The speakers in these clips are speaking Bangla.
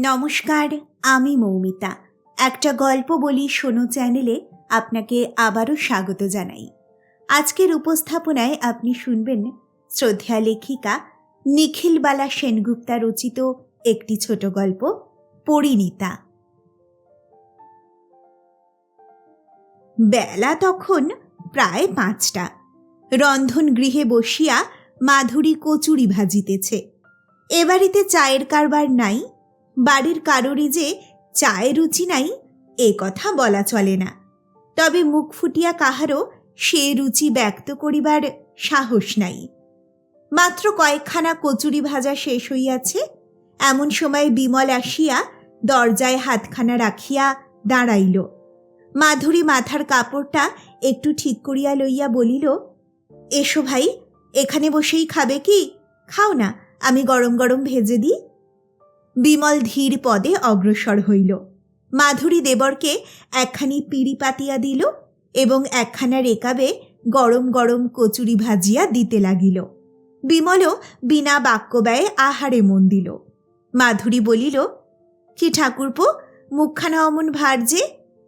নমস্কার, আমি মৌমিতা। একটা গল্প বলি শোনো চ্যানেলে, আপনাকে আবারও স্বাগত জানাই। আজকের উপস্থাপনায় আপনি শুনবেন শ্রদ্ধা লেখিকা নিখিলবালা সেনগুপ্তা রচিত একটি ছোট গল্প, পরিণীতা। বেলা তখন প্রায় পাঁচটা। রন্ধন গৃহে বসিয়া মাধুরী কচুরি ভাজিতেছে। এ বাড়িতে চায়ের কারবার নাই বাড়ির কারোরই যে চায়ের রুচি নাই, এ কথা বলা চলে না। তবে মুখ ফুটিয়া কাহারও সে রুচি ব্যক্ত করিবার সাহস নাই। মাত্র কয়েকখানা কচুরি ভাজা শেষ হইয়াছে, এমন সময় বিমল আসিয়া দরজায় হাতখানা রাখিয়া দাঁড়াইল। মাধুরী মাথার কাপড়টা একটু ঠিক করিয়া লইয়া বলিল, এসো ভাই, এখানে বসেই খাবে কি? খাও না, আমি গরম গরম ভেজে দিই। বিমল ধীর পদে অগ্রসর হইল। মাধুরী দেবরকে একখানি পিড়ি পাতিয়া দিল এবং একখানা রেকাবে গরম গরম কচুরি ভাজিয়া দিতে লাগিল। বিমলও বিনা বাক্য ব্যয়ে আহারে মন দিল। মাধুরী বলিল, কি ঠাকুরপো, মুখখানা অমন ভার যে,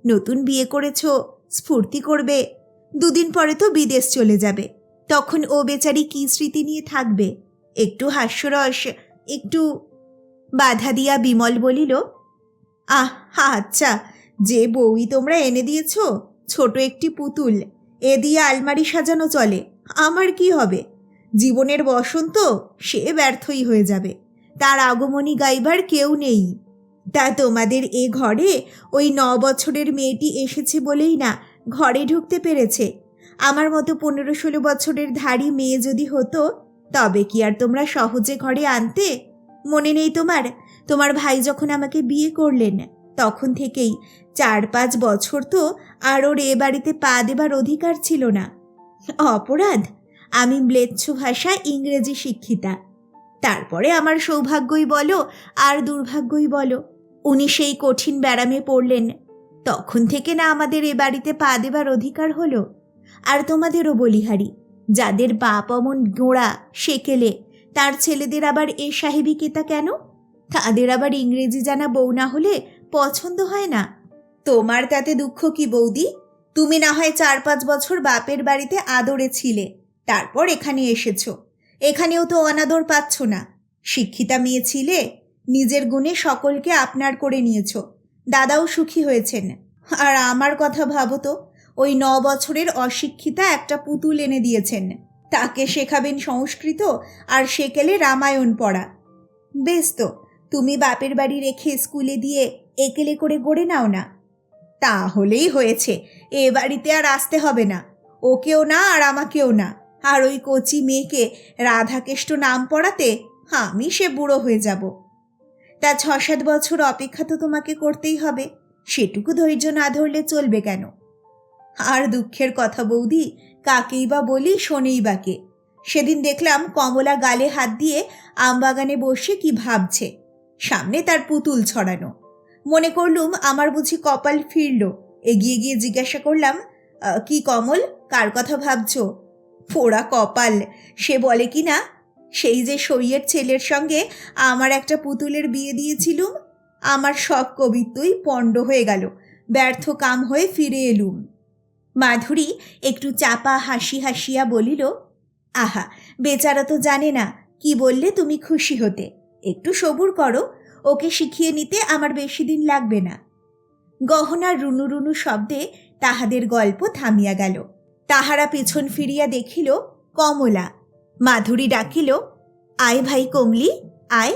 নতুন বিয়ে করেছ, স্ফূর্তি করবে, দুদিন পরে তো বিদেশ চলে যাবে, তখন ও বেচারি কি স্মৃতি নিয়ে থাকবে? একটু হাস্যরস, একটু বাধা দিয়া বিমল বলিল, আহ আচ্ছা যে বউই তোমরা এনে দিয়েছ, ছোট একটি পুতুল, এ দিয়ে আলমারি সাজানো চলে, আমার কি হবে? জীবনের বসন্ত, সে ব্যর্থই হয়ে যাবে, তার আগমনী গাইবার কেউ নেই। তা তোমাদের এ ঘরে ওই ন বছরের মেয়েটি এসেছে বলেই না ঘরে ঢুকতে পেরেছে। আমার মতো পনেরো ষোলো বছরের ধাড়ি মেয়ে যদি হতো, তবে কি আর তোমরা সহজে ঘরে আনতে মনে নেই তোমার? তোমার ভাই যখন আমাকে বিয়ে করলেন, তখন থেকেই চার পাঁচ বছর তো আর ওর এ বাড়িতে পা দেবার অধিকার ছিল না। অপরাধ? আমি ম্লেচ্ছ ভাষা ইংরেজি শিক্ষিতা। তারপরে আমার সৌভাগ্যই বলো, আর দুর্ভাগ্যই বলো। উনি সেই কঠিন ব্যারামে পড়লেন। তখন থেকে না আমাদের এ বাড়িতে পা দেবার অধিকার হলো? আর তোমাদেরও বলিহারি, যাদের বাপ অমন গোড়া, সেকেলে তার ছেলেদের আবার এ সাহেবী কেতা কেন? তাদের আবার ইংরেজি জানা বউ না হলে পছন্দ হয় না। তোমার তাতে দুঃখ কি বৌদি? তুমি না হয় চার পাঁচ বছর বাপের বাড়িতে আদরে ছিলে, তারপর এখানে এসেছ। এখানেও তো অনাদর পাচ্ছ না। শিক্ষিতা মেয়ে ছিলে, নিজের গুণে সকলকে আপনার করে নিয়েছ। দাদাও সুখী হয়েছেন। আর আমার কথা ভাবো তো, ওই ন বছরের অশিক্ষিতা একটা পুতুল এনে দিয়েছেন। তাকে শেখাবেন সংস্কৃত আর সেকেলে রামায়ণ পড়া। বেশ তো, তুমি বাপের বাড়ি রেখে স্কুলে দিয়ে একেলে করে গড়ে নাও না। তাহলেই হয়েছে, এ বাড়িতে আর আসতে হবে না। ওকেও না আর আমাকেও না। আর ওই কচি মেয়েকে রাধাকেষ্ট নাম পড়াতে আমি সে বুড়ো হয়ে যাব। তা ছ সাত বছর অপেক্ষা তো তোমাকে করতেই হবে, সেটুকু ধৈর্য না ধরলে চলবে কেন? আর দুঃখের কথা বৌদি কাকেই বা বলি শোনেই বাকে। সেদিন দেখলাম কমলা গালে হাত দিয়ে আমবাগানে বসে কি ভাবছে। সামনে তার পুতুল ছড়ানো। মনে করলুম আমার বুঝি কপাল ফিরল। এগিয়ে গিয়ে জিজ্ঞাসা করলাম "আহ, কি কমল? কার কথা ভাবছ? পোড়া কপাল। সে বলে কি না? সেই যে সইয়ের ছেলের সঙ্গে আমার একটা পুতুলের বিয়ে দিয়েছিলুম আমার সব কবিত্বই পণ্ড হয়ে গেল। ব্যর্থ কাম হয়ে ফিরে এলুম। মাধুরী একটু চাপা হাসি হাসিয়া বলিল, আহা, বেচারা তো জানে না, কি বললে তুমি খুশি হতে। একটু সবুর করো, ওকে শিখিয়ে নিতে আমার বেশি দিন লাগবে না। গহনার রুনু রুনু শব্দে তাহাদের গল্প থামিয়া গেল। তাহারা পিছন ফিরিয়া দেখিল, কমলা। মাধুরী ডাকিল, আয় ভাই কমলি, আয়।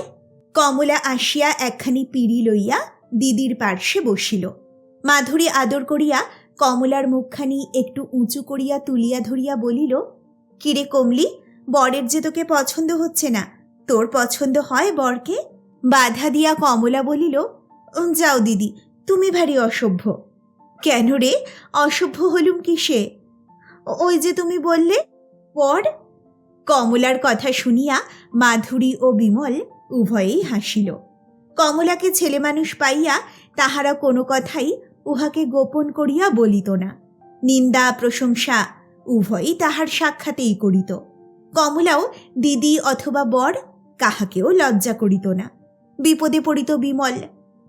কমলা আসিয়া একখানি পিড়ি লইয়া দিদির পার্শ্বে বসিল। মাধুরী আদর করিয়া কমলার মুখখানি একটু উঁচু করিয়া তুলিয়া ধরিয়া বলিল, কিরে কমলি, বরের যে তোকে পছন্দ হচ্ছে না, তোর পছন্দ হয় বরকে? বাধা দিয়া কমলা বলিল যাও দিদি, তুমি ভারী অসভ্য। কেন রে, অসভ্য হলুম কিসে? "ও- ওই যে তুমি বললে, বর? কমলার কথা শুনিয়া মাধুরী ও বিমল উভয়েই হাসিল। কমলাকে ছেলে মানুষ পাইয়া তাহারা কোনো কথাই উহাকে গোপন করিয়া বলিত না। নিন্দা, প্রশংসা উভয়ই তাহার সাক্ষাতেই করিত। কমলাও দিদি অথবা বর কাহাকেও লজ্জা করিত না। বিপদে পড়িত বিমল,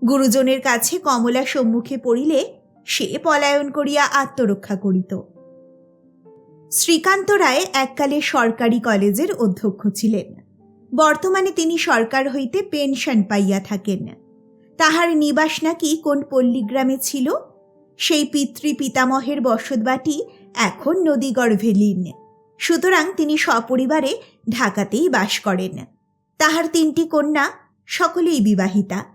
গুরুজনের কাছে কমলা সম্মুখে পড়িলে সে পলায়ন করিয়া আত্মরক্ষা করিত। শ্রীকান্ত রায় এককালে সরকারি কলেজের অধ্যক্ষ ছিলেন। বর্তমানে তিনি সরকার হইতে পেনশন পাইয়া থাকেন। তাহার নিবাস নাকি কোন পল্লীগ্রামে ছিল? সেই পিতৃ পিতামহের বসতবাটি এখন নদীগর্ভে লীন। সুতরাং তিনি সপরিবারে ঢাকাতেই বাস করেন। তাহার তিনটি কন্যা, সকলেই বিবাহিতা।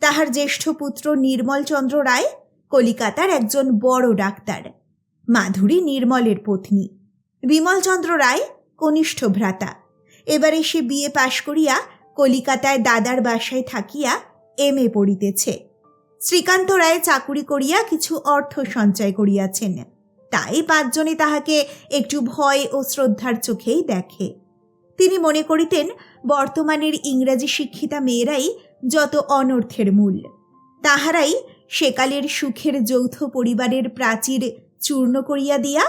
তাহার জ্যেষ্ঠ পুত্র নির্মলচন্দ্র রায় কলিকাতার একজন বড় ডাক্তার। মাধুরী নির্মলের পত্নী। বিমলচন্দ্র রায় কনিষ্ঠ ভ্রাতা। এবারে সে বিয়ে পাশ করিয়া কলিকাতায় দাদার বাসায় থাকিয়া এম এ পড়িতেছে। শ্রীকান্ত রায় চাকুরি করিয়া কিছু অর্থ সঞ্চয় করিয়াছেন। তাই পাঁচজনে তাহাকে একটু ভয় ও শ্রদ্ধার চোখেই দেখে। তিনি মনে করিতেন, বর্তমানের ইংরাজি শিক্ষিতা মেয়েরাই যত অনর্থের মূল। তাহারাই সেকালের সুখের যৌথ পরিবারের প্রাচীর চূর্ণ করিয়া দিয়া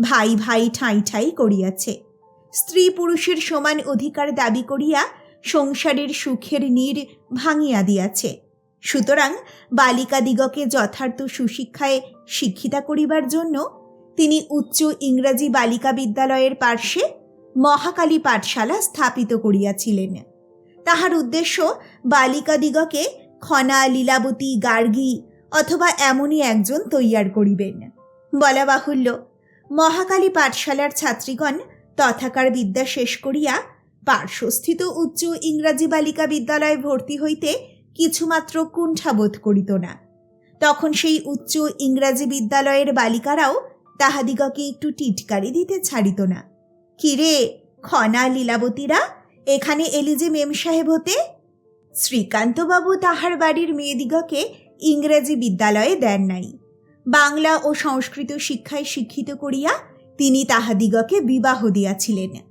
ভাই ভাই ঠাঁই ঠাঁই করিয়াছে। স্ত্রী পুরুষের সমান অধিকার দাবি করিয়া সংসারের সুখের নীর ভাঙিয়া দিয়াছে। সুতরাং বালিকাদিগকে যথার্থ সুশিক্ষায় শিক্ষিতা করিবার জন্য তিনি উচ্চ ইংরাজি বালিকা বিদ্যালয়ের পার্শ্বে মহাকালী পাঠশালা স্থাপিত করিয়াছিলেন। তাহার উদ্দেশ্য বালিকাদিগকে খনা, লীলাবতী, গার্গী অথবা এমনই একজন তৈয়ার করিবেন। বলা বাহুল্য, মহাকালী পাঠশালার ছাত্রীগণ তথাকার বিদ্যা শেষ করিয়া পার্শ্বস্থিত উচ্চ ইংরাজি বালিকা বিদ্যালয়ে ভর্তি হইতে কিছুমাত্র কুণ্ঠাবোধ করিত না। তখন সেই উচ্চ ইংরাজি বিদ্যালয়ের বালিকারাও তাহাদিগকে একটু টিটকারি দিতে ছাড়িত না। কিরে, খনা লীলাবতীরা, এখানে এলি যে মেম সাহেব হতে? শ্রীকান্তবাবু তাহার বাড়ির মেয়েদিগকে ইংরেজি বিদ্যালয়ে দেন নাই। বাংলা ও সংস্কৃত শিক্ষায় শিক্ষিত করিয়া তিনি তাহাদিগকে বিবাহ দিয়াছিলেন।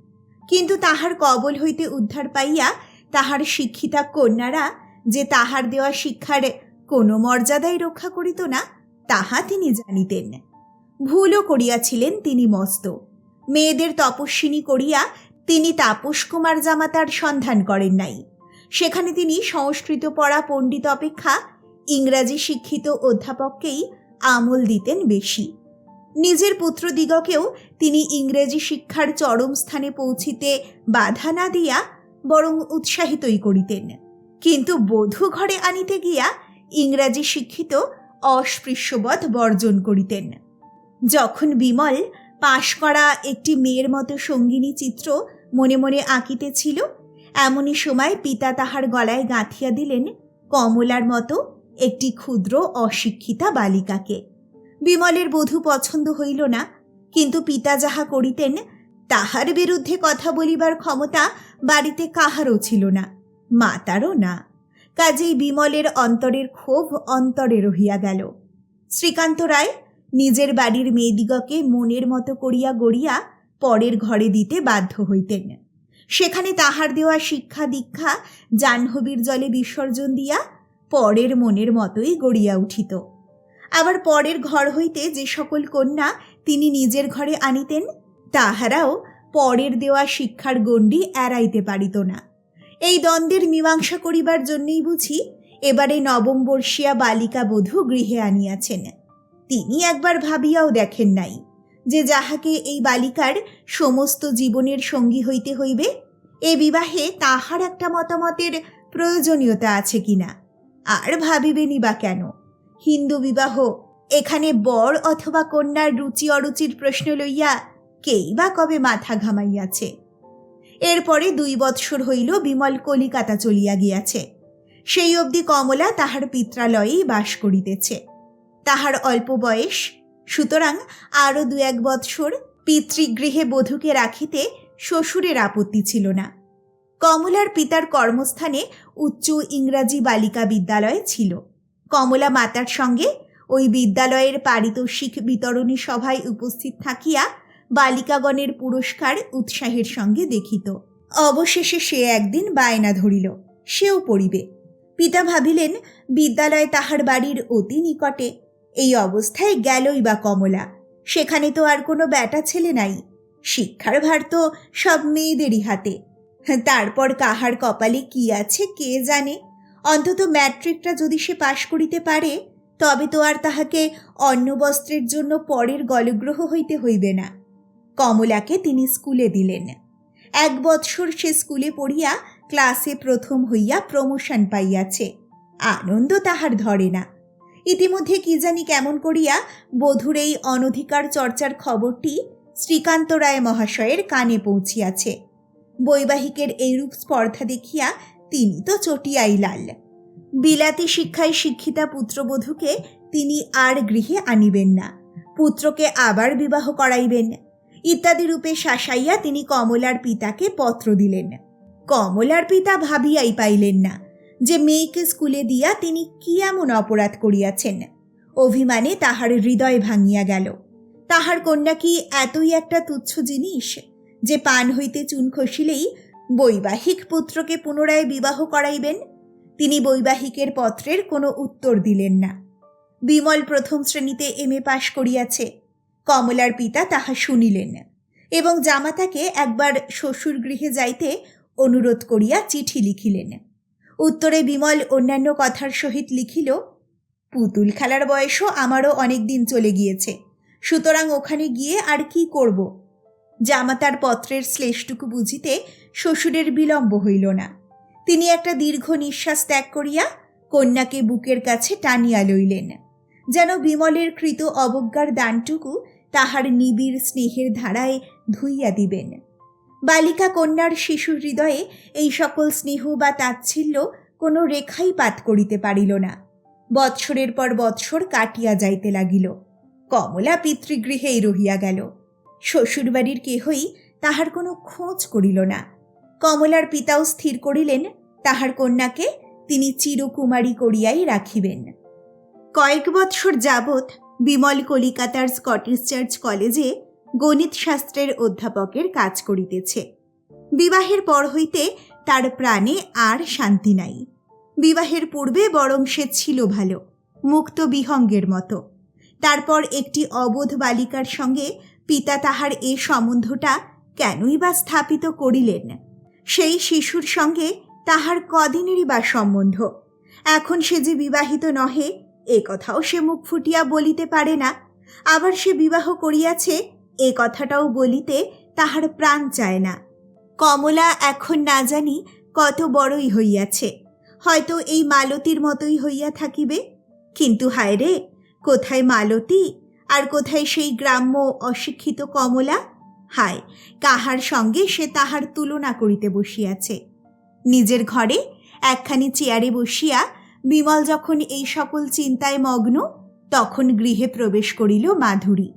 কিন্তু তাহার কবল হইতে উদ্ধার পাইয়া তাহার শিক্ষিতা কন্যারা যে তাহার দেওয়া শিক্ষার কোনো মর্যাদাই রক্ষা করিত না, তাহা তিনি জানিতেন। ভুলও করিয়াছিলেন তিনি মস্ত। মেয়েদের তপস্বিনী করিয়া তিনি তাপস কুমার জামাতার সন্ধান করেন নাই। সেখানে তিনি সংস্কৃত পড়া পণ্ডিত অপেক্ষা ইংরাজি শিক্ষিত অধ্যাপককেই আমল দিতেন বেশি। নিজের পুত্রদিগকেও তিনি ইংরেজি শিক্ষার চরম স্থানে পৌঁছিতে বাধা না দিয়া বরং উৎসাহিতই করিতেন। কিন্তু বধূ ঘরে আনিতে গিয়া ইংরাজি শিক্ষিত অস্পৃশ্যবধ বর্জন করিতেন। যখন বিমল পাশ করা একটি মেয়ের মতো সঙ্গিনী চিত্র মনে মনে আঁকিতেছিল, এমনই সময় পিতা তাহার গলায় গাঁথিয়া দিলেন কমলার মতো একটি ক্ষুদ্র অশিক্ষিতা বালিকাকে। বিমলের বধূ পছন্দ হইল না, কিন্তু পিতা যাহা করিতেন, তাহার বিরুদ্ধে কথা বলিবার ক্ষমতা বাড়িতে কাহারও ছিল না, মাতারও না। কাজেই বিমলের অন্তরের ক্ষোভ অন্তরে রহিয়া গেল। শ্রীকান্ত রায় নিজের বাড়ির মেয়েদিগকে মনের মতো করিয়া গড়িয়া পরের ঘরে দিতে বাধ্য হইতেন। সেখানে তাহার দেওয়া শিক্ষা দীক্ষা জাহ্নবীর জলে বিসর্জন দিয়া পরের মনের মতোই গড়িয়া উঠিত। আবার পরের ঘর হইতে যে সকল কন্যা তিনি নিজের ঘরে আনিতেন, তাহারাও পরের দেওয়া শিক্ষার গণ্ডি এড়াইতে পারিত না। এই দ্বন্দ্বের মীমাংসা করিবার জন্যই বুঝি এবারে নবম বর্ষিয়া বালিকা বধূ গৃহে আনিয়াছেন। তিনি একবার ভাবিয়াও দেখেন নাই যে যাহাকে এই বালিকার সমস্ত জীবনের সঙ্গী হইতে হইবে, এ বিবাহে তাহার একটা মতামতের প্রয়োজনীয়তা আছে কিনা, আর ভাবিবেনি বা কেন? হিন্দু বিবাহ। এখানে বর অথবা কন্যার রুচি অরুচির প্রশ্ন লইয়া কেই বা কবে মাথা ঘামাইয়াছে। এরপরে দুই বৎসর হইল বিমল কলিকাতা চলিয়া গিয়াছে। সেই অবধি কমলা তাহার পিত্রালয়েই বাস করিতেছে। তাহার অল্প বয়স, সুতরাং আরও দু এক বৎসর পিতৃগৃহে বধূকে রাখিতে শ্বশুরের আপত্তি ছিল না। কমলার পিতার কর্মস্থানে উচ্চ ইংরাজি বালিকা বিদ্যালয় ছিল। কমলা মাতার সঙ্গে ওই বিদ্যালয়ের পারিতোষিক বিতরণী সভায় উপস্থিত থাকিয়া বালিকাগণের পুরস্কার উৎসাহের সঙ্গে দেখিত। অবশেষে সে একদিন বায়না ধরিল, সেও পড়িবে। পিতা ভাবিলেন, বিদ্যালয় তাহার বাড়ির অতি নিকটে। এই অবস্থায় গেলই বা কমলা, সেখানে তো আর কোনো ব্যাটা ছেলে নাই। শিক্ষার ভার তো সব মেয়েদেরই হাতে। তারপর কাহার কপালে কি আছে কে জানে? অন্তত ম্যাট্রিকটা যদি সে পাশ করিতে পারে, তবে তো আর তাহাকে অন্ন বস্ত্রের জন্য পরের গলগ্রহ হইতে হইবে না। কমলাকে তিনি স্কুলে দিলেন। এক বৎসর সে স্কুলে পড়িয়া ক্লাসে প্রথম হইয়া প্রমোশন পাইয়াছে। আনন্দ তাহার ধরে না। ইতিমধ্যে কি জানি কেমন করিয়া বধুর এই অনধিকার চর্চার খবরটি শ্রীকান্ত রায় মহাশয়ের কানে পৌঁছিয়াছে। বৈবাহিকের এইরূপ স্পর্ধা দেখিয়া তিনি তো চটিয়াই লাল। বিলাতি শিক্ষায় শিক্ষিতা পুত্রবধূকে তিনি আর গৃহে আনিবেন না। পুত্রকে আবার বিবাহ করাইবেন। ইত্যাদি রূপে শাসাইয়া তিনি কমলার পিতাকে পত্র দিলেন। কমলার পিতা ভাবিয়াই পাইলেন না যে মেয়েকে স্কুলে দিয়া তিনি কি এমন অপরাধ করিয়াছেন। অভিমানে তাহার হৃদয় ভাঙিয়া গেল। তাহার কন্যা কি এতই একটা তুচ্ছ জিনিস যে পান হইতে চুন খসিলেই বৈবাহিক পুত্রকে পুনরায় বিবাহ করাইবেন? তিনি বৈবাহিকের পত্রের কোনো উত্তর দিলেন না। বিমল প্রথম শ্রেণীতে এম এ পাশ করিয়াছে। কমলার পিতা তাহা শুনিলেন এবং জামাতাকে একবার শ্বশুর গৃহে যাইতে অনুরোধ করিয়া চিঠি লিখিলেন। উত্তরে বিমল অন্যান্য কথার সহিত লিখিল, পুতুল খেলার বয়সও আমারও অনেক দিন চলে গিয়েছে। সুতরাং ওখানে গিয়ে আর কি করব? জামাতার পত্রের শ্লেষটুকু বুঝিতে শ্বশুরের বিলম্ব হইল না। তিনি একটা দীর্ঘ নিঃশ্বাস ত্যাগ করিয়া কন্যাকে বুকের কাছে টানিয়া লইলেন। যেন বিমলের কৃত অবজ্ঞার দানটুকু তাহার নিবিড় স্নেহের ধারায় ধুইয়া দিবেন। বালিকা কন্যার শিশু হৃদয়ে এই সকল স্নেহ বা তাচ্ছিল্য কোনো রেখাই পাত করিতে পারিল না। বৎসরের পর বৎসর কাটিয়া যাইতে লাগিল। কমলা পিতৃগৃহেই রহিয়া গেল। শ্বশুরবাড়ির কেহই তাহার কোনো খোঁজ করিল না। কমলার পিতাও স্থির করিলেন, তাহার কন্যাকে তিনি চিরকুমারী করিয়াই রাখিবেন। কয়েক বৎসর যাবৎ বিমল কলিকাতার স্কটিশ চার্চ কলেজে গণিত শাস্ত্রের অধ্যাপকের কাজ করিতেছে। বিবাহের পর হইতে তার প্রাণে আর শান্তি নাই। বিবাহের পূর্বে বরং সে ছিল ভালো, মুক্ত বিহঙ্গের মতো। তারপর একটি অবোধ বালিকার সঙ্গে পিতা তাহার এ সম্বন্ধটা কেনই বা স্থাপিত করিলেন? সেই শিশুর সঙ্গে তাহার কদিনেরই বা সম্বন্ধ? এখন সে যে বিবাহিত নহে, এ কথাও সে মুখ ফুটিয়া বলিতে পারে না। আবার সে বিবাহ করিয়াছে, এ কথাটাও বলিতে তাহার প্রাণ চায় না। কমলা এখন না জানি কত বড়ই হইয়াছে। হয়তো এই মালতীর মতোই হইয়া থাকিবে। কিন্তু হায় রে কোথায় মালতী আর কোথায় সেই গ্রাম্য অশিক্ষিত কমলা? হায়, কাহার সঙ্গে সে তাহার তুলনা করিতে বসিয়াছে। নিজের ঘরে একখানি চেয়ারে বসিয়া বিমল যখন এই সকল চিন্তায় মগ্ন, তখন গৃহে প্রবেশ করিল মাধুরী।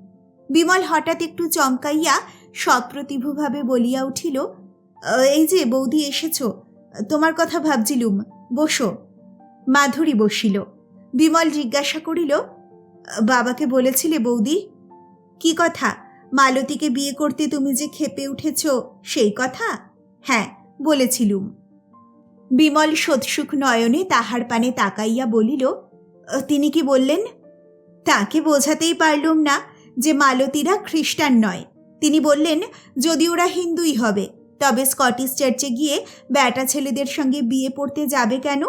বিমল হঠাৎ একটু চমকাইয়া সপ্রতিভভাবে বলিয়া উঠিল এই যে বৌদি এসেছ, তোমার কথা ভাবছিলুম, বসো। মাধুরী বসিল। বিমল জিজ্ঞাসা করিল বাবাকে বলেছিলে বৌদি? কি কথা? মালতীকে বিয়ে করতে তুমি যে খেপে উঠেছ, সেই কথা? হ্যাঁ বলেছিলুম। বিমল সৎসুখ নয়নে তাহার পানে তাকাইয়া বলিল, তিনি কি বললেন? তাকে বোঝাতেই পারলুম না যে মালতীরা খ্রিস্টান নয়। তিনি বললেন, যদি ওরা হিন্দুই হবে, তবে স্কটিশ চার্চে গিয়ে ব্যাটা ছেলেদের সঙ্গে বিয়ে পড়তে যাবে কেন?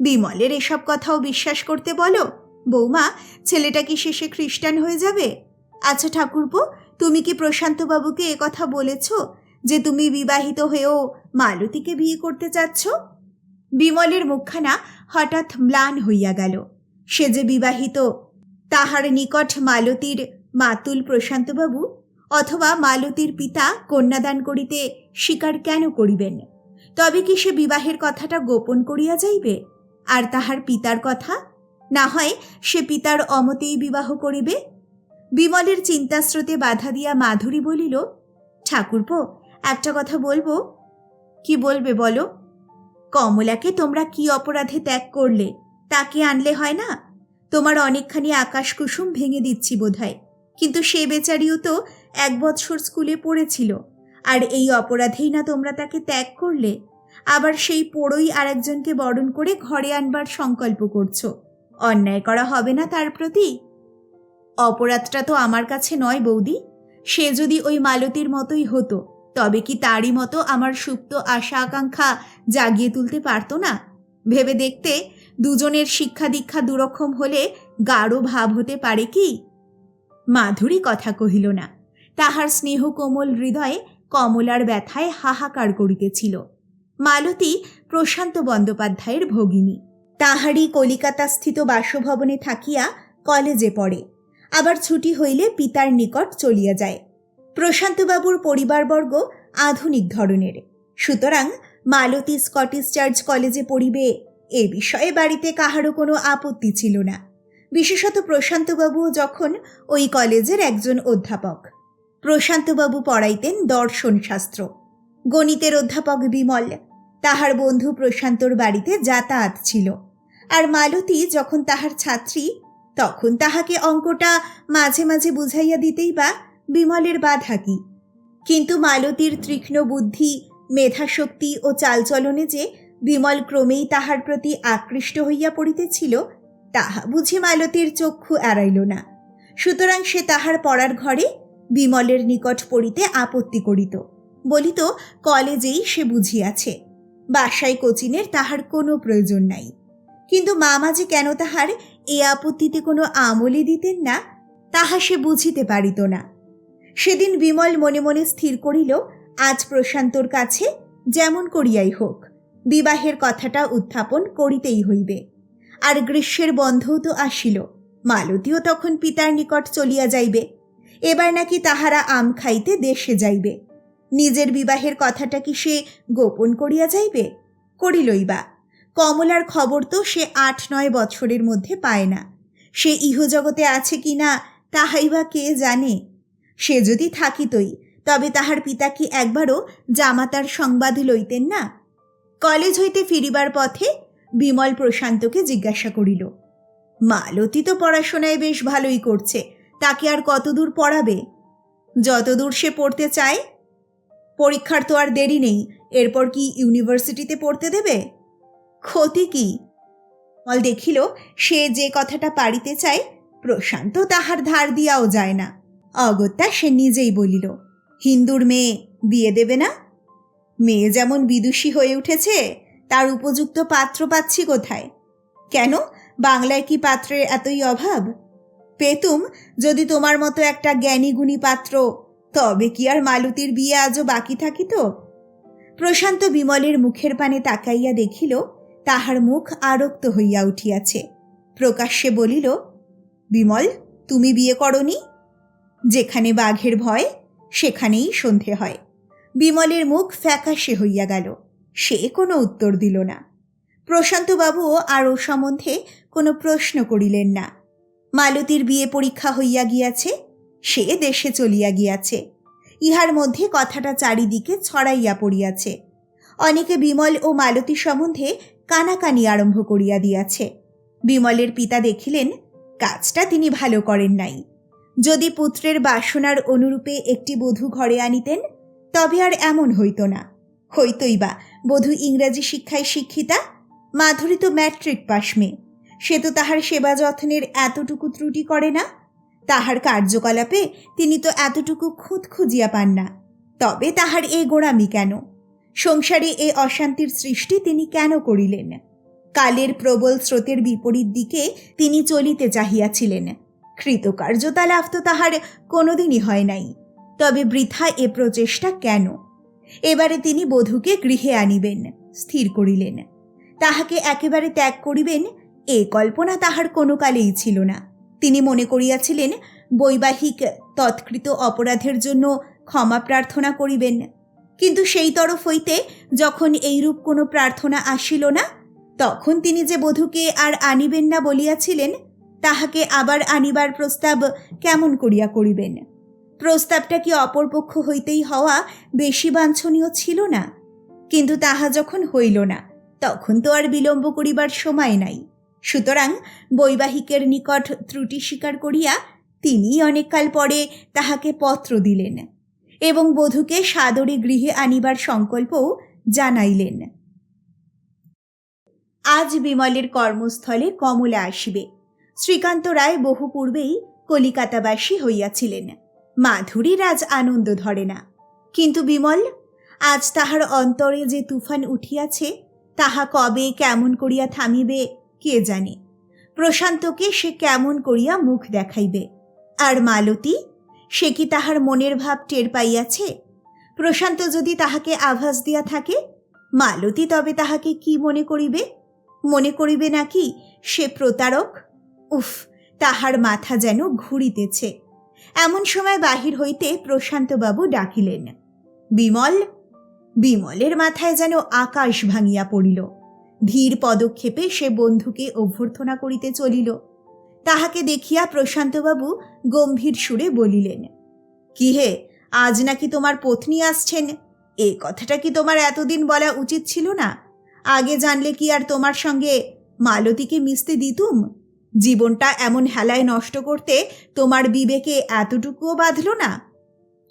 বিমলের এসব কথাও বিশ্বাস করতে বলো। বৌমা, ছেলেটা কি শেষে খ্রিস্টান হয়ে যাবে? আচ্ছা ঠাকুরপো, তুমি কি প্রশান্তবাবুকে কথা বলেছ যে তুমি বিবাহিত হয়েও মালতীকে বিয়ে করতে চাচ্ছ? বিমলের মুখখানা হঠাৎ ম্লান হইয়া গেল। সে যে বিবাহিত, তাহার নিকট মালতীর মাতুল প্রশান্তবাবু অথবা মালতীর পিতা কন্যাদান করিতে স্বীকার কেন করিবেন? তবে কি সে বিবাহের কথাটা গোপন করিয়া যাইবে? আর তাহার পিতার কথা না হয় সে পিতার অমতেই বিবাহ করিবে? বিমলের চিন্তাস্রোতে বাধা দিয়া মাধুরী বলিল, ঠাকুরপো, একটা কথা বলব। কি বলবে বলো? কমলাকে তোমরা কি অপরাধে ত্যাগ করলে, তাকে আনলে হয় না? তোমার অনেকখানি আকাশ কুসুম ভেঙে দিচ্ছি বোধহয়। কিন্তু সে বেচারিও তো এক বৎসর স্কুলে পড়েছিল, আর এই অপরাধেই না তোমরা তাকে ত্যাগ করলে? আবার সেই পোড়ই আরেকজনকে বরণ করে ঘরে আনবার সংকল্প করছ। অন্যায় করা হবে না তার প্রতি। অপরাধটা তো আমার কাছে নয় বৌদি। সে যদি ওই মালতীর মতোই হতো, তবে কি তারই মতো আমার সুপ্ত আশা আকাঙ্ক্ষা জাগিয়ে তুলতে পারতো না? ভেবে দেখতে দুজনের শিক্ষা দীক্ষা দুরকম হলে গাঢ় ভাব হতে পারে কি? মাধুরী কথা কহিল না। তাহার স্নেহ কোমল হৃদয়ে কমলার ব্যথায় হাহাকার করিতেছিল। মালতী প্রশান্ত বন্দ্যোপাধ্যায়ের ভগিনী। তাহারই কলিকাতাস্থিত বাসভবনে থাকিয়া কলেজে পড়ে। আবার ছুটি হইলে পিতার নিকট চলিয়া যায়। প্রশান্তবাবুর পরিবারবর্গ আধুনিক ধরনের। সুতরাং মালতী স্কটিশ চার্চ কলেজে পড়িবে এ বিষয়ে বাড়িতে কাহারও কোনো আপত্তি ছিল না। বিশেষত প্রশান্তবাবুও যখন ওই কলেজের একজন অধ্যাপক। প্রশান্তবাবু পড়াইতেন দর্শন শাস্ত্র। গণিতের অধ্যাপক বিমল, তাহার বন্ধু প্রশান্তর বাড়িতে যাতায়াত ছিল। আর মালতী যখন তাহার ছাত্রী, তখন তাহাকে অঙ্কটা মাঝে মাঝে বুঝাইয়া দিতেই বা বিমলের বাধা কি? কিন্তু মালতীর তীক্ষ্ণ বুদ্ধি, মেধাশক্তি ও চালচলনে যে বিমল ক্রমেই তাহার প্রতি আকৃষ্ট হইয়া পড়িতেছিল, তাহা বুঝি মালতীর চক্ষু এড়াইল না। সুতরাং সে তাহার পড়ার ঘরে বিমলের নিকট পড়িতে আপত্তি করিত। বলিত, কলেজেই সে বুঝিয়াছে। বাসায় কোচিনের তাহার কোনো প্রয়োজন নাই। কিন্তু মামা যে কেন তাহার এ আপত্তিতে কোনো আমলে দিতেন না, তাহা সে বুঝিতে পারিত না। সেদিন বিমল মনে মনে স্থির করিল, আজ প্রশান্তর কাছে যেমন করিয়াই হোক, বিবাহের কথাটা উত্থাপন করিতেই হইবে। আর গ্রীষ্মের বন্ধও তো আসিল, মালতীও তখন পিতার নিকট চলিয়া যাইবে। এবার নাকি তাহারা আম খাইতে দেশে যাইবে। নিজের বিবাহের কথাটা কি সে গোপন করিয়া যাইবে? করিলই বা। কমলার খবর তো সে আট নয় বছরের মধ্যে পায় না। সে ইহজগতে আছে কি না, তাহাই বা কে জানে? সে যদি থাকিতই, তবে তাহার পিতা কি একবারও জামাতার সংবাদ লইতেন না? কলেজ হইতে ফিরিবার পথে বিমল প্রশান্তকে জিজ্ঞাসা করিল, মালতী তো পড়াশোনায় বেশ ভালোই করছে, তাকে আর কতদূর পড়াবে? যতদূর সে পড়তে চায়? পরীক্ষার তো আর দেরি নেই, এরপর কি ইউনিভার্সিটিতে পড়তে দেবে? ক্ষতি কি? মল দেখিল, সে যে কথাটা পারিতে চায়, প্রশান্ত তাহার ধার দিয়াও যায় না। অগত্যা সে নিজেই বলিল, হিন্দুর মেয়ে, বিয়ে দেবে না? মেয়ে যেমন বিদুষী হয়ে উঠেছে, তার উপযুক্ত পাত্র পাচ্ছি কোথায়? কেন? বাংলায় কি পাত্রের এতই অভাব? পেতুম, যদি তোমার মতো একটা জ্ঞানী গুণী পাত্র, তবে কি আর মালতীর বিয়ে আজও বাকি থাকিত প্রশান্ত বিমলের মুখের পানে তাকাইয়া দেখিল তাহার মুখ আরক্ত হইয়া উঠিয়াছে। প্রকাশ্যে বলিল, বিমল, তুমি বিয়ে করনি? যেখানে বাঘের ভয়, সেখানেই সন্ধে হয় বিমলের মুখ ফ্যাকাশে হইয়া গেল। সে কোনো উত্তর দিল না। প্রশান্তবাবুও আর ও সম্বন্ধে কোনো প্রশ্ন করিলেন না। মালতীর বিয়ে পরীক্ষা হইয়া গিয়াছে, সে দেশে চলিয়া গিয়াছে। ইহার মধ্যে কথাটা চারিদিকে ছড়াইয়া পড়িয়াছে। অনেকে বিমল ও মালতী সম্বন্ধে কানাকানি আরম্ভ করিয়া দিয়াছে। বিমলের পিতা দেখিলেন, কাজটা তিনি ভালো করেন নাই। যদি পুত্রের বাসনার অনুরূপে একটি বধূ ঘরে আনিতেন, তবে আর এমন হইত না। হইতই বা, বধূ ইংরাজি শিক্ষায় শিক্ষিতা, মাধুরী তো ম্যাট্রিক পাশ মেয়ে। সে তো তাহার সেবা যত্নের এতটুকু ত্রুটি করে না। তাহার কার্যকলাপে তিনি তো এতটুকু খুঁত খুঁজিয়া পান না। তবে তাহার এ গোড়ামি কেন? সংসারে এ অশান্তির সৃষ্টি তিনি কেন করিলেন? কালের প্রবল স্রোতের বিপরীত দিকে তিনি চলিতে চাহিয়াছিলেন। কৃতকার্যতা লাভ তো তাহার কোনোদিনই হয় নাই। তবে বৃথা এ প্রচেষ্টা কেন? এবারে তিনি বধূকে গৃহে আনিবেন, স্থির করিলেন। তাহাকে একেবারে ত্যাগ করিবেন, এ কল্পনা তাহার কোনো কালেই ছিল না। তিনি মনে করিয়াছিলেন, বৈবাহিক তৎকৃত অপরাধের জন্য ক্ষমা প্রার্থনা করিবেন। কিন্তু সেই তরফ হইতে যখন এইরূপ কোনো প্রার্থনা আসিল না, তখন তিনি যে বধূকে আর আনিবেন না বলিয়াছিলেন, তাহাকে আবার আনিবার প্রস্তাব কেমন করিয়া করিবেন? প্রস্তাবটা কি অপরপক্ষ হইতেই হওয়া বেশি বাঞ্ছনীয় ছিল না? কিন্তু তাহা যখন হইল না, তখন তো আর বিলম্ব করিবার সময় নাই। সুতরাং বৈবাহিকের নিকট ত্রুটি স্বীকার করিয়া তিনি অনেককাল পরে তাহাকে পত্র দিলেন। এবং বধূকে সাদরে গৃহে আনিবার সংকল্পও জানাইলেন। আজ বিমলের কর্মস্থলে কমলা আসিবে। শ্রীকান্ত রায় বহু পূর্বেই কলিকাতাবাসী হইয়াছিলেন। মাধুরীর আজ আনন্দ ধরে না। কিন্তু বিমল, আজ তাহার অন্তরে যে তুফান উঠিয়াছে, তাহা কবে কেমন করিয়া থামিবে কে জানে? প্রশান্তকে সে কেমন করিয়া মুখ দেখাইবে? আর মালতী সে কি তাহার মনের ভাব টের পাইয়াছে? প্রশান্ত যদি তাহাকে আভাস দিয়া থাকে, মালতী তবে তাহাকে কি মনে করিবে? মনে করিবে নাকি সে প্রতারক? উফ, তাহার মাথা যেন ঘুরিতেছে। এমন সময় বাহির হইতে প্রশান্তবাবু ডাকিলেন। বিমল, বিমলের মাথায় যেন আকাশ ভাঙিয়া পড়িল। ধীর পদক্ষেপে সে বন্ধুকে অভ্যর্থনা করিতে চলিল। তাহাকে দেখিয়া প্রশান্তবাবু গম্ভীর সুরে বলিলেন কি হে আজ নাকি তোমার পত্নী আসছেন? এ কথাটা কি তোমার এতদিন বলা উচিত ছিল না? আগে জানলে কি আর তোমার সঙ্গে মালতীকে মিশতে দিতুম? জীবনটা এমন হেলায় নষ্ট করতে তোমার বিবেকে এতটুকুও বাঁধল না?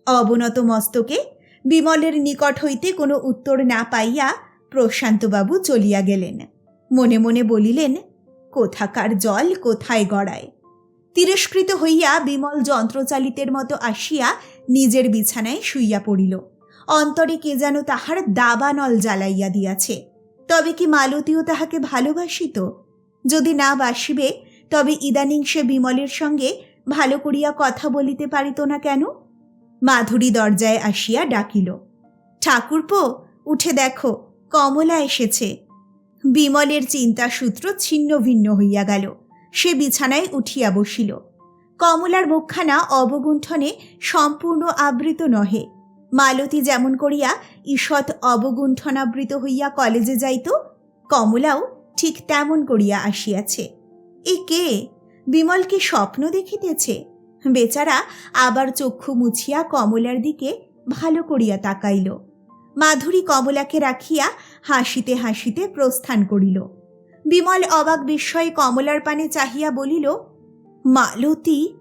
অবনত মস্তকে বিমলের নিকট হইতে কোনো উত্তর না পাইয়া প্রশান্তবাবু চলিয়া গেলেন। মনে মনে বলিলেন কোথাকার জল কোথায় গড়ায়? তিরস্কৃত হইয়া বিমল যন্ত্রচালিতের মতো আসিয়া নিজের বিছানায় শুইয়া পড়িল। অন্তরে কে যেন তাহার দাবানল জ্বালাইয়া দিয়াছে। তবে কি মালতীও তাহাকে ভালোবাসিত যদি না বাসিবে, তবে ইদানিং সে বিমলের সঙ্গে ভালো করিয়া কথা বলিতে পারিত না কেন? মাধুরী দরজায় আসিয়া ডাকিল। ঠাকুরপো, উঠে দেখো, কমলা এসেছে। বিমলের চিন্তাসূত্র ছিন্ন ভিন্ন হইয়া গেল। সে বিছানায় উঠিয়া বসিল। কমলার মুখখানা অবগুণ্ঠনে সম্পূর্ণ আবৃত নহে। মালতী যেমন করিয়া ঈষৎ অবগুণ্ঠনাবৃত হইয়া কলেজে যাইত, কমলাও ঠিক তেমন করিয়া আসিয়াছে। এ কে? বিমল কি স্বপ্ন দেখিতেছে? বেচারা আবার চক্ষু মুছিয়া কমলার দিকে ভালো করিয়া তাকাইল। মাধুরী কমলাকে রাখিয়া হাসিতে হাসিতে প্রস্থান করিল। বিমল অবাক বিস্ময়ে কমলার পানে চাহিয়া বলিল, মালতী,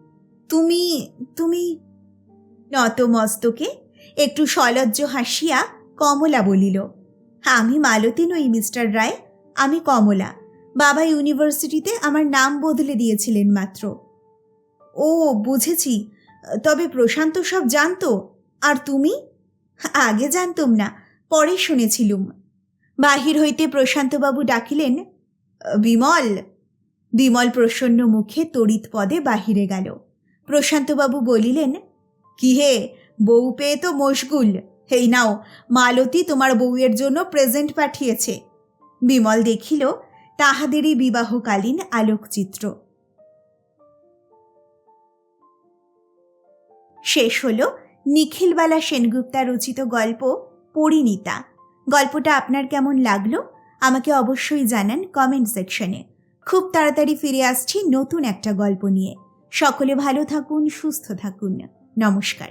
তুমি তুমি নত মস্তকে একটু সলজ্জ হাসিয়া কমলা বলিল, আমি মালতী নই, মিস্টার রায়, আমি কমলা। বাবা ইউনিভার্সিটিতে আমার নাম বদলে দিয়েছিলেন মাত্র। ও, বুঝেছি। তবে প্রশান্ত সব জানতো। আর তুমি? আগে জানতুম না, পরে শুনেছিলুম। বাহির হইতে প্রশান্তবাবু ডাকিলেন, বিমল। বিমল প্রসন্ন মুখে তড়িৎ পদে বাহিরে গেল। প্রশান্তবাবু বলিলেন, কি হে, বউ পেয়ে তো মশগুল। হেই নাও, মালতী তোমার বউয়ের জন্য প্রেজেন্ট পাঠিয়েছে। বিমল দেখিল, তাহাদেরই বিবাহকালীন আলোকচিত্র। শেষ হল নিখিলবালা সেনগুপ্তা রচিত গল্প পরিণীতা। গল্পটা আপনার কেমন লাগল? আমাকে অবশ্যই জানান কমেন্ট সেকশনে খুব তাড়াতাড়ি ফিরে আসছি নতুন একটা গল্প নিয়ে। সকলে ভালো থাকুন, সুস্থ থাকুন। নমস্কার।